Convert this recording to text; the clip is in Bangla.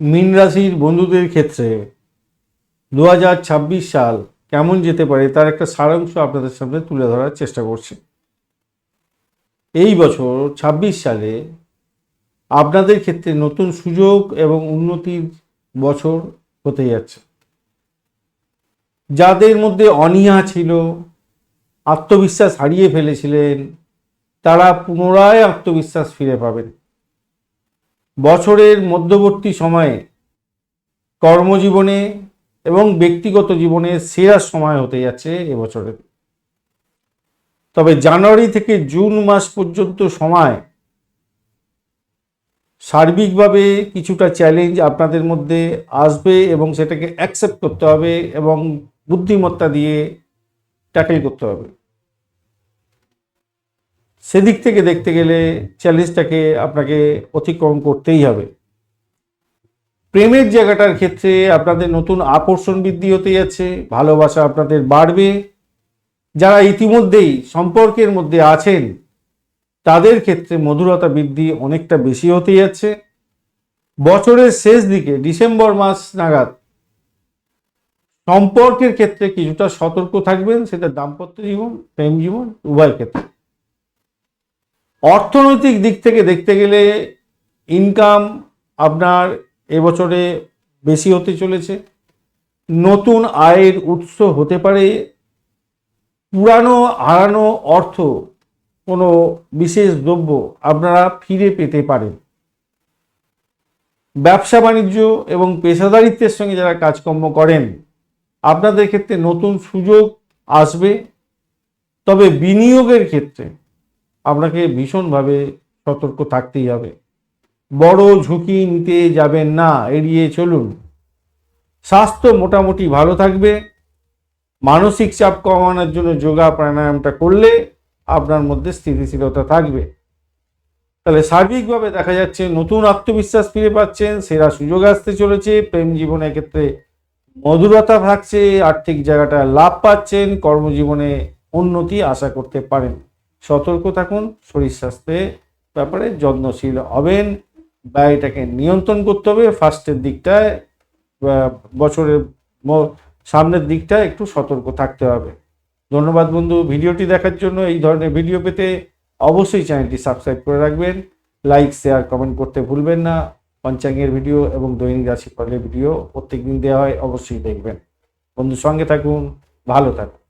মীন রাশির বন্ধুদের ক্ষেত্রে দু হাজার ছাব্বিশ সাল কেমন যেতে পারে তার একটা সারাংশ আপনাদের সামনে তুলে ধরার চেষ্টা করছি। এই বছর ২৬ সালে আপনাদের ক্ষেত্রে নতুন সুযোগ এবং উন্নতির বছর হতে যাচ্ছে। যাদের মধ্যে অনীহা ছিল, আত্মবিশ্বাস হারিয়ে ফেলেছিলেন, তারা পুনরায় আত্মবিশ্বাস ফিরে পাবেন। বছরের মধ্যবর্তী সময়ে কর্মজীবনে এবং ব্যক্তিগত জীবনে সেরা সময় হতে যাচ্ছে এবছরে। তবে জানুয়ারি থেকে জুন মাস পর্যন্ত সময় সার্বিকভাবে কিছুটা চ্যালেঞ্জ আপনাদের মধ্যে আসবে এবং সেটাকে অ্যাকসেপ্ট করতে হবে এবং বুদ্ধিমত্তা দিয়ে ট্যাকেল করতে হবে। সেদিক থেকে দেখতে গেলে চ্যালেঞ্জটাকে আপনাকে অতিক্রম করতেই হবে। প্রেমের জায়গাটার ক্ষেত্রে আপনাদের নতুন আকর্ষণ বৃদ্ধি হতে যাচ্ছে, ভালোবাসা আপনাদের বাড়বে। যারা ইতিমধ্যেই সম্পর্কের মধ্যে আছেন, তাদের ক্ষেত্রে মধুরতা বৃদ্ধি অনেকটা বেশি হতে যাচ্ছে। বছরের শেষ দিকে, ডিসেম্বর মাস নাগাদ, সম্পর্কের ক্ষেত্রে কিছুটা সতর্ক থাকবেন, সেটা দাম্পত্য জীবন, প্রেম জীবন উভয় ক্ষেত্রে। অর্থনৈতিক দিক থেকে দেখতে গেলে ইনকাম আপনার এবছরে বেশি হতে চলেছে। নতুন আয়ের উৎস হতে পারে। পুরানো, হারানো অর্থ কোনো বিশেষ দ্রব্য আপনারা ফিরে পেতে পারেন। ব্যবসা বাণিজ্য এবং পেশাদারিত্বের সঙ্গে যারা কাজকর্ম করেন, আপনাদের ক্ষেত্রে নতুন সুযোগ আসবে। তবে বিনিয়োগের ক্ষেত্রে আপনাকে ভীষণভাবে সতর্ক থাকতেই হবে। বড় ঝুঁকি নিতে যাবেন না, এড়িয়ে চলুন। স্বাস্থ্য মোটামুটি ভালো থাকবে। মানসিক চাপ কমানোর জন্য যোগা প্রাণায়ামটা করলে আপনার মধ্যে স্থিতিশীলতা থাকবে। তাহলে সার্বিকভাবে দেখা যাচ্ছে নতুন আত্মবিশ্বাস ফিরে পাচ্ছেন, সেরা সুযোগ আসতে চলেছে, প্রেম জীবনের ক্ষেত্রে মধুরতা থাকছে, আর্থিক জায়গাটা লাভ পাচ্ছেন, কর্মজীবনে উন্নতি আশা করতে পারেন। সতর্ক থাকুন, শরীর স্বাস্থ্যের ব্যাপারে যত্নশীল হবেন ব্যয়টাকে নিয়ন্ত্রণ করতে হবে, ফার্স্টের দিকটায় বছরের সামনের দিকটা একটু সতর্ক থাকতে হবে। ধন্যবাদ বন্ধু, ভিডিওটি দেখার জন্য এই ধরনের ভিডিও পেতে অবশ্যই চ্যানেলটি সাবস্ক্রাইব করে রাখবেন। লাইক, শেয়ার, কমেন্ট করতে ভুলবেন না। পঞ্চাঙ্গের ভিডিও এবং দৈনিক রাশিফলের ভিডিও প্রত্যেকদিন দেওয়া হয়, অবশ্যই দেখবেন। বন্ধু সঙ্গে থাকুন, ভালো থাকুন।